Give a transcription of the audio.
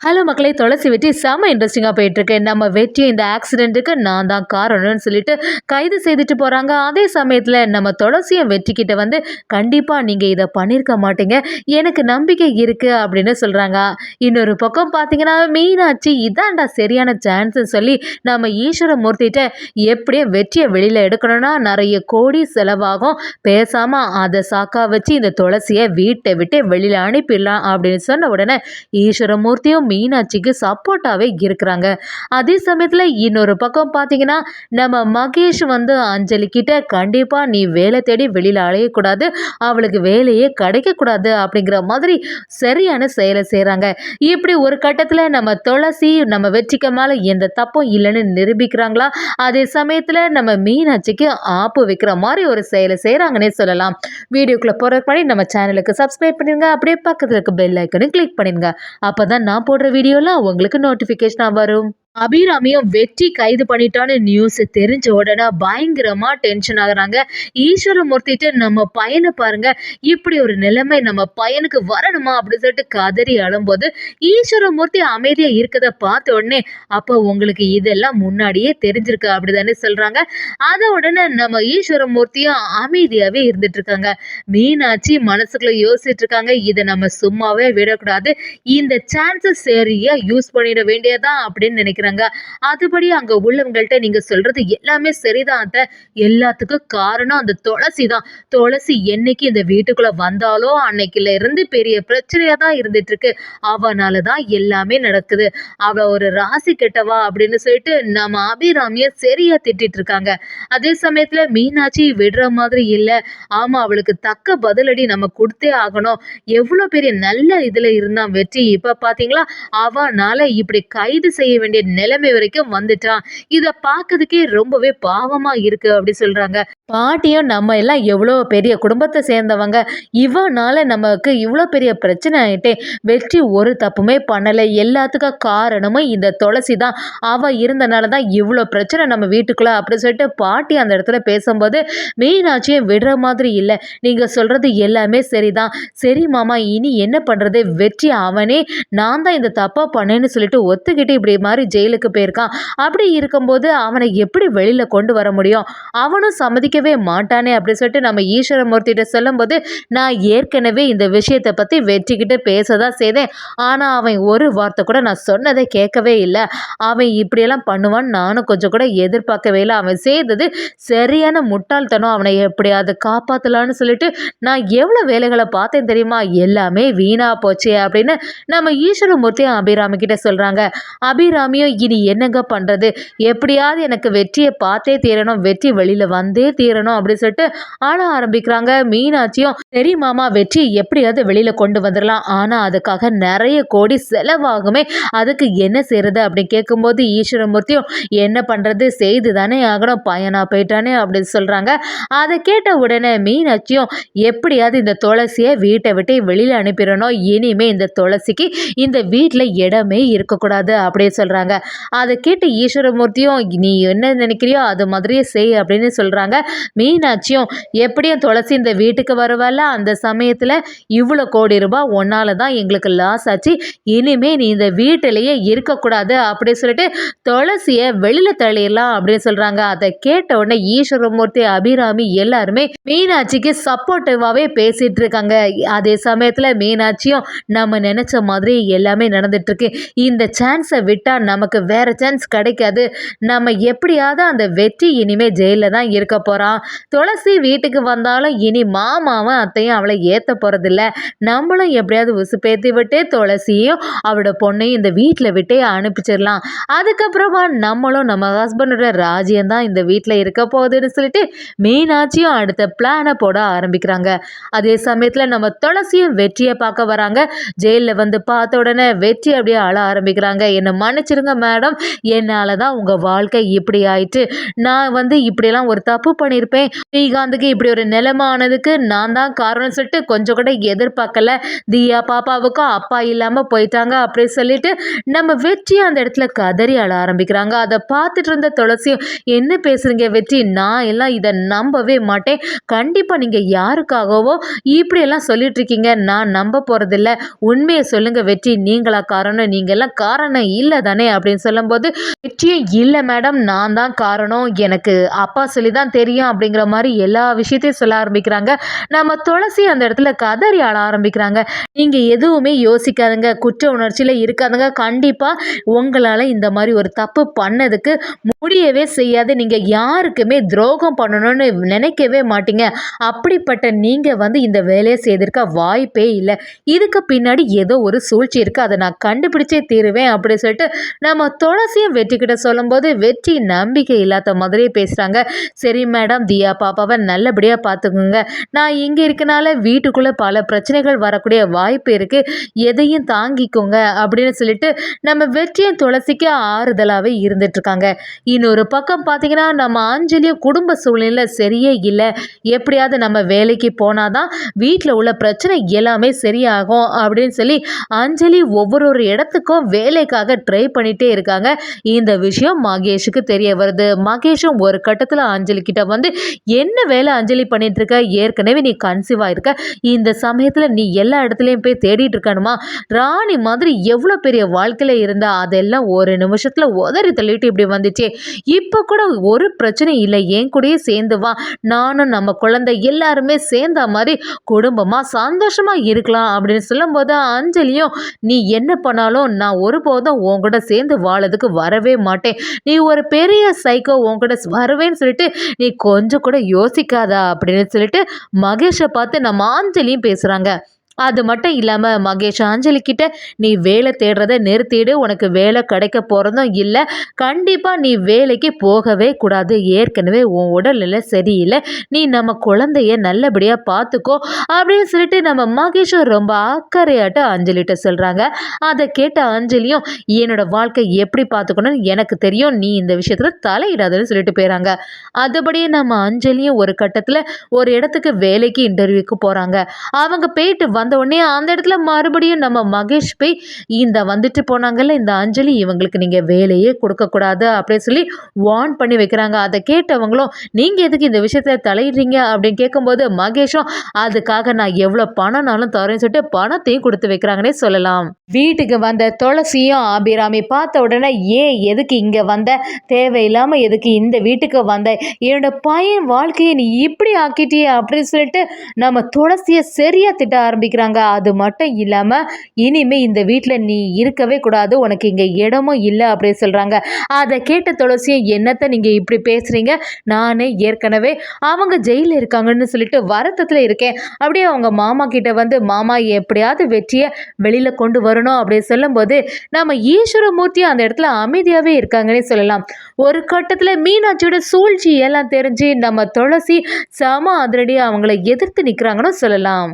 Hello மக்களை துளசி வெற்றி செம இன்ட்ரெஸ்டிங்காக போயிட்டுருக்கு. நம்ம வெற்றி இந்த ஆக்சிடெண்ட்டுக்கு நான் தான் காரணம்னு சொல்லிட்டு கைது செய்துட்டு போகிறாங்க அதே சமயத்தில் நம்ம துளசியை வெற்றிக்கிட்ட வந்து கண்டிப்பாக நீங்கள் இதை பண்ணியிருக்க மாட்டீங்க. எனக்கு நம்பிக்கை இருக்குது அப்படின்னு சொல்கிறாங்க இன்னொரு பக்கம் பார்த்தீங்கன்னா மீனாட்சி இதான்டா சரியான சான்ஸ்ன்னு சொல்லி நம்ம ஈஸ்வரமூர்த்திகிட்ட எப்படியும் வெற்றியை வெளியில் எடுக்கணும்னா நிறைய கோடி செலவாகும். பேசாமல் அதை சாக்கா வச்சு இந்த துளசியை வீட்டை விட்டு வெளியில் அனுப்பிடலாம் அப்படின்னு சொன்ன உடனே ஈஸ்வரமூர்த்தியும் மீனாட்சிக்கு சப்போர்ட்டாகவே இருக்கிறாங்க. அதே சமயத்தில் இன்னொரு பக்கம் பார்த்தீங்கன்னா நம்ம மகேஷ் வந்து அஞ்சலிக்கிட்ட கண்டிப்பாக நீ வேலை தேடி வெளியில் அலையக்கூடாது. அவளுக்கு வேலையே கிடைக்கக்கூடாது அப்படிங்கிற மாதிரி சரியான செயலை செய்கிறாங்க இப்படி ஒரு கட்டத்தில் நம்ம துளசி நம்ம வெற்றிக்க மேலே எந்த தப்பும் இல்லைன்னு நிரூபிக்கிறாங்களா? அதே சமயத்தில் நம்ம மீனாட்சிக்கு ஆப்பு வைக்கிற மாதிரி ஒரு செயலை செய்கிறாங்கன்னே சொல்லலாம். வீடியோக்குள்ளே போகிறதுக்கு முன்னாடி நம்ம சேனலுக்கு சப்ஸ்கிரைப் பண்ணிடுங்க. அப்படியே பக்கத்தில் இருக்க பெல் ஐக்கனும் கிளிக் பண்ணிடுங்க. அப்போ தான் நான் போடுற வீடியோலாம் உங்களுக்கு நோட்டிஃபிகேஷனாக வரும். அபிராமியும் வெற்றி கைது பண்ணிட்டான்னு நியூஸ் தெரிஞ்ச உடனே பயங்கரமா டென்ஷன் ஆகுறாங்க. ஈஸ்வரமூர்த்திட்டு நம்ம பையனை பாருங்க இப்படி ஒரு நிலைமை நம்ம பையனுக்கு வரணுமா அப்படின்னு சொல்லிட்டு கதறி அழும்போது ஈஸ்வரமூர்த்தி அமைதியா இருக்கத பார்த்த உடனே அப்போ உங்களுக்கு இதெல்லாம் முன்னாடியே தெரிஞ்சிருக்கு அப்படிதானே சொல்றாங்க. அத உடனே நம்ம ஈஸ்வரமூர்த்தியும் அமைதியாவே இருந்துட்டு இருக்காங்க. மீனாட்சி மனசுக்குள்ள யோசிச்சுட்டு இருக்காங்க. இதை நம்ம சும்மாவே விடக்கூடாது. இந்த சான்சஸ் சரியா யூஸ் பண்ணிட வேண்டியதான் அப்படின்னு நினைக்கிறேன் நினைக்கிறாங்க. அதுபடி அங்க உள்ளவங்கள்ட்ட நீங்க சொல்றது எல்லாமே சரிதான் எல்லாத்துக்கும் காரணம் அந்த துளசி தான். துளசி என்னைக்கு இந்த வீட்டுக்குள்ள வந்தாலோ அன்னைக்குல இருந்து பெரிய பிரச்சனையா தான் இருந்துட்டு இருக்கு அவனால தான் எல்லாமே நடக்குது. அவ ஒரு ராசி கெட்டவா அப்படின்னு சொல்லிட்டு நம்ம அபிராமிய சரியா திட்டிட்டு இருக்காங்க அதே சமயத்துல மீனாட்சி விடுற மாதிரி இல்ல. ஆமா அவளுக்கு தக்க பதிலடி நம்ம கொடுத்தே ஆகணும். எவ்வளவு பெரிய நல்ல இதுல இருந்தான் வெற்றி. இப்ப பாத்தீங்களா? அவனால இப்படி கைது செய்ய வேண்டிய நிலைமை வரைக்கும் வந்துட்டான் இதை பார்க்கறதுக்கே ரொம்பவே பாவமா இருக்கு அப்படி சொல்றாங்க. பாட்டியும் நம்ம எல்லாம் எவ்வளோ பெரிய குடும்பத்தை சேர்ந்தவங்க. இவனால நமக்கு இவ்வளோ பெரிய பிரச்சனை ஆயிட்டே. வெற்றி ஒரு தப்புமே பண்ணலை. எல்லாத்துக்கும் காரணமும் இந்த துளசி தான். அவள் இருந்தனால தான் இவ்வளோ பிரச்சனை நம்ம வீட்டுக்குள்ள அப்படின்னு சொல்லிட்டு பாட்டி அந்த இடத்துல பேசும்போது மீனாட்சியை விடுற மாதிரி இல்லை. நீங்கள் சொல்கிறது எல்லாமே சரிதான். சரி மாமா இனி என்ன பண்ணுறது வெற்றி அவனே. நான் தான் இந்த தப்பாக பண்ணேன்னு சொல்லிட்டு ஒத்துக்கிட்டு இப்படி மாதிரி ஜெயிலுக்கு போயிருக்கான் அப்படி இருக்கும்போது அவனை எப்படி வெளியில் கொண்டு வர முடியும்? அவனும் சம்மதிக்கவே மாட்டானே அப்படின்னு சொல்லிட்டு நம்ம ஈஸ்வரமூர்த்திகிட்ட சொல்லும்போது நான் ஏற்கனவே இந்த விஷயத்தை பற்றி வெற்றிக்கிட்டு பேச தான் செய்தேன். ஆனால் அவன் ஒரு வார்த்தை கூட நான் சொன்னதை கேட்கவே இல்லை. அவன் இப்படியெல்லாம் பண்ணுவான்னு நானும் கொஞ்சம் கூட எதிர்பார்க்கவே இல்லை. அவன் செய்தது சரியான முட்டாள்தனம். அவனை எப்படியாவது காப்பாற்றலான்னு சொல்லிட்டு நான் எவ்வளோ வேலைகளை பார்த்தேன் தெரியுமா? எல்லாமே வீணாக போச்சு அப்படின்னு நம்ம ஈஸ்வரமூர்த்தி அபிராமி கிட்ட சொல்கிறாங்க அபிராமியும் இனி என்னங்க பண்ணுறது எப்படியாவது எனக்கு வெற்றியை பார்த்தே தீரணும் வெற்றி வெளியில் வந்தே தீரணும் அப்படின்னு சொல்லிட்டு ஆள ஆரம்பிக்கிறாங்க மீனாட்சியும். சரி மாமா வெற்றி எப்படியாவது வெளியில் கொண்டு வந்துடலாம். ஆனால் அதுக்காக நிறைய கோடி செலவாகுமே. அதுக்கு என்ன செய்கிறது அப்படின்னு கேட்கும்போது ஈஸ்வரமூர்த்தியும் என்ன பண்ணுறது செய்து தானே ஆகணும் பையனாக போயிட்டானே அப்படின்னு சொல்கிறாங்க அதை கேட்ட உடனே மீனாட்சியும் எப்படியாவது இந்த துளசியை வீட்டை விட்டு வெளியில் அனுப்பிடணும். இனிமே இந்த துளசிக்கு இந்த வீட்டில் இடமே இருக்கக்கூடாது அப்படின்னு சொல்கிறாங்க அதை கேட்டு ஈஸ்வரமூர்த்தியும் நீ என்ன நினைக்கிறியோ அது மாதிரியே செய் அப்படின்னு சொல்கிறாங்க மீனாட்சியும் எப்படியும் துளசி இந்த வீட்டுக்கு வருவால அந்த சமயத்தில் இவ்வளோ கோடி ரூபாய் ஒன்னால் தான் எங்களுக்கு லாஸ் ஆச்சு. இனிமே நீ இந்த வீட்டிலேயே இருக்கக்கூடாது அப்படி சொல்லிட்டு துளசியை வெளியில் தள்ளிடலாம் அப்படின்னு சொல்கிறாங்க அதை கேட்ட உடனே ஈஸ்வரமூர்த்தி அபிராமி எல்லாருமே மீனாட்சிக்கு சப்போர்ட்டிவாகவே பேசிகிட்டு இருக்காங்க. அதே சமயத்தில் மீனாட்சியும் நம்ம நினச்ச மாதிரி எல்லாமே நடந்துட்டுருக்கு இந்த சான்ஸை விட்டால் நமக்கு வேற சான்ஸ் கிடைக்காது. நம்ம எப்படியாவது அந்த வெற்றி இனிமேல் ஜெயிலில் தான் இருக்க போகிறான் துளசி வீட்டுக்கு வந்தாலும் இனி மாமாவும் அத்தையும் அவளை ஏற்ற போகிறதில்ல நம்மளும் எப்படியாவது உசுப்பேற்றி விட்டு துளசியும் அவளோட பொண்ணையும் இந்த வீட்டில் விட்டே அனுப்பிச்சிடலாம். அதுக்கப்புறமா நம்மளும் நம்ம ஹஸ்பண்டோட ராஜ்யம் தான் இந்த வீட்டில் இருக்க போகுதுன்னு சொல்லிட்டு மீனாட்சியும் அடுத்த பிளானை போட ஆரம்பிக்கிறாங்க. அதே சமயத்தில் நம்ம துளசியும் வெற்றியை பார்க்க வராங்க. ஜெயிலில் வந்து பார்த்த உடனே வெற்றி அப்படியே அழ ஆரம்பிக்கிறாங்க. என்னை மன்னிச்சிருங்க மேடம். என்னால் தான் உங்கள் வாழ்க்கை இப்படி ஆயிட்டு நான் வந்து இப்படியெல்லாம் ஒரு தப்பு பண்ணியிருப்பேன் ஸ்ரீகாந்துக்கு இப்படி ஒரு நிலைமை ஆனதுக்கு நான் தான் காரணம் சொல்லிட்டு கொஞ்சம் கூட எதிர்பார்க்கல. தியா பாப்பாவுக்கும் அப்பா இல்லாமல் போயிட்டாங்க அப்படி சொல்லிட்டு நம்ம வெற்றி அந்த இடத்துல கதறி அழ ஆரம்பிக்கிறாங்க. அதை பார்த்துட்டு இருந்த துளசியும் என்ன பேசுறீங்க வெற்றி? நான் எல்லாம் இதை நம்பவே மாட்டேன். கண்டிப்பாக நீங்கள் யாருக்காகவோ இப்படியெல்லாம் சொல்லிட்டு இருக்கீங்க. நான் நம்ப போகிறதில்ல உண்மையை சொல்லுங்கள் வெற்றி. நீங்களா காரணம்? நீங்கள்லாம் காரணம் இல்லை தானே அப்படின்னு சொல்லும்போது நிச்சயம் இல்லை மேடம் நான் தான் காரணம். எனக்கு அப்பா சொல்லி தான் தெரியும் அப்படிங்கிற மாதிரி எல்லா விஷயத்தையும் சொல்ல ஆரம்பிக்கிறாங்க. நம்ம துளசி அந்த இடத்துல கதறி ஆட ஆரம்பிக்கிறாங்க. நீங்கள் எதுவுமே யோசிக்காதுங்க. குற்ற உணர்ச்சியில் இருக்காதுங்க. கண்டிப்பாக உங்களால் இந்த மாதிரி ஒரு தப்பு பண்ணதுக்கு முடியவே செய்யாது. நீங்கள் யாருக்குமே துரோகம் பண்ணணும்னு நினைக்கவே மாட்டீங்க. அப்படிப்பட்ட நீங்கள் வந்து இந்த வேலையை செய்திருக்க வாய்ப்பே இல்லை. இதுக்கு பின்னாடி ஏதோ ஒரு சூழ்ச்சி இருக்குது அதை நான் கண்டுபிடிச்சே தீருவேன் அப்படின்னு சொல்லிட்டு நம்ம துளசியும் வெற்றிக்கிட்ட சொல்லும்போது வெற்றி நம்பிக்கை இல்லாத மாதிரியே பேசுகிறாங்க சரி மேடம் தியா பாப்பாவை நல்லபடியாக பார்த்துக்குங்க நான் இங்கே இருக்கனால வீட்டுக்குள்ளே பல பிரச்சனைகள் வரக்கூடிய வாய்ப்பு இருக்குது எதையும் தாங்கிக்கோங்க அப்படின்னு சொல்லிட்டு நம்ம வெற்றியும் துளசிக்கு ஆறுதலாகவே இருந்துட்டுருக்காங்க. இன்னொரு பக்கம் பார்த்தீங்கன்னா நம்ம அஞ்சலியும் குடும்ப சூழ்நிலை சரியே இல்லை. எப்படியாவது நம்ம வேலைக்கு போனாதான் வீட்டில் உள்ள பிரச்சனை எல்லாமே சரியாகும் அப்படின்னு சொல்லி அஞ்சலி ஒவ்வொரு ஒரு இடத்துக்கும் வேலைக்காக ட்ரை பண்ணிகிட்டே இருக்காங்க. இந்த விஷயம் மகேஷுக்கு தெரிய வருது. மகேஷும் ஒரு கட்டத்தில் அஞ்சலி கிட்ட வந்து என்ன வேலை அஞ்சலி பண்ணிட்டு இருக்க ஏற்கனவே நீ கன்சீவ் ஆயிருக்க. இந்த சமயத்தில் நீ எல்லா இடத்துலையும் போய் தேடிட்டு இருக்கணுமா? ராணி மாதிரி எவ்வளோ பெரிய வாழ்க்கையில் இருந்தா அதெல்லாம் ஒரு நிமிஷத்தில் உதறி தள்ளிட்டு இப்படி வந்துச்சே. இப்போ கூட ஒரு பிரச்சனை இல்லை. என் கூடயே சேர்ந்து வா. நானும் நம்ம குழந்தை எல்லாருமே சேர்ந்த மாதிரி குடும்பமாக சந்தோஷமாக இருக்கலாம். அப்படின்னு சொல்லும்போது அஞ்சலியும் நீ என்ன பண்ணாலும் நான் ஒருபோதும் உன் கூட சேர்ந்து வாழறதுக்கு வரவே மாட்டேன். நீ ஒரு பெரிய சைக்கோ உன் வரவேன்னு சொல்லிட்டு நீ கொஞ்சம் கூட யோசிக்காதா அப்படின்னு சொல்லிட்டு மகேஷை பார்த்து நம்ம ஆஞ்சலியும் பேசுகிறாங்க அது மட்டும் இல்லாமல் மகேஷ் அஞ்சலி கிட்ட நீ வேலை தேடுறத நிறுத்திடு உனக்கு வேலை கிடைக்க போகிறதும் இல்லை. கண்டிப்பாக நீ வேலைக்கு போகவே கூடாது. ஏற்கனவே உன் உடல்நிலை சரியில்லை. நீ நம்ம குழந்தைய நல்லபடியாக பார்த்துக்கோ அப்படின்னு சொல்லிட்டு நம்ம மகேஷும் ரொம்ப அக்கறையாட்ட அஞ்சலிட்ட சொல்கிறாங்க அதை கேட்ட அஞ்சலியும் என்னோட வாழ்க்கை எப்படி பார்த்துக்கணும்னு எனக்கு தெரியும். நீ இந்த விஷயத்தில் தலையிடாதுன்னு சொல்லிட்டு போயிறாங்க. அதுபடியே நம்ம அஞ்சலியும் ஒரு கட்டத்தில் ஒரு இடத்துக்கு வேலைக்கு இன்டர்வியூக்கு போகிறாங்க அவங்க போயிட்டு வந்த வந்த உடனே அந்த இடத்துல மறுபடியும் நம்ம மகேஷ் போய் இந்த வந்துட்டு போனாங்கல்ல இந்த அஞ்சலி இவங்களுக்கு நீங்கள் வேலையே கொடுக்கக்கூடாது அப்படின்னு சொல்லி வார்ன் பண்ணி வைக்கிறாங்க. அதை கேட்டவங்களும் நீங்கள் எதுக்கு இந்த விஷயத்தில் தலையிடுறீங்க? அப்படின்னு கேட்கும்போது மகேஷும் அதுக்காக நான் எவ்வளோ பணம்னாலும் தரேன்னு சொல்லிட்டு பணத்தையும் கொடுத்து வைக்கிறாங்கன்னே சொல்லலாம். வீட்டுக்கு வந்த துளசியும் அபிராமி பார்த்த உடனே ஏன் எதுக்கு இங்கே வந்த? தேவையில்லாமல் எதுக்கு இந்த வீட்டுக்கு வந்த? என்னோட பையன் வாழ்க்கையை நீ இப்படி ஆக்கிட்டியே? அப்படின்னு சொல்லிட்டு நம்ம துளசியை சரியாக திட்ட ஆரம்பி நினைக்கிறாங்க. அது மட்டும் இல்லாமல் இனிமே இந்த வீட்டில் நீ இருக்கவே கூடாது. உனக்கு இங்கே இடமும் இல்லை அப்படின்னு சொல்கிறாங்க அதை கேட்ட துளசியை என்னத்தை நீங்கள் இப்படி பேசுகிறீங்க நானே ஏற்கனவே அவங்க ஜெயிலில் இருக்காங்கன்னு சொல்லிட்டு வருத்தத்தில் இருக்கேன். அப்படியே அவங்க மாமா கிட்ட வந்து மாமா எப்படியாவது வெற்றியை வெளியில் கொண்டு வரணும். அப்படின்னு சொல்லும்போது நம்ம ஈஸ்வரமூர்த்தி அந்த இடத்துல அமைதியாகவே இருக்காங்கன்னே சொல்லலாம். ஒரு கட்டத்தில் மீனாட்சியோட சூழ்ச்சி எல்லாம் தெரிஞ்சு நம்ம துளசி சம அதிரடியாக அவங்கள எதிர்த்து நிற்கிறாங்கன்னு சொல்லலாம்.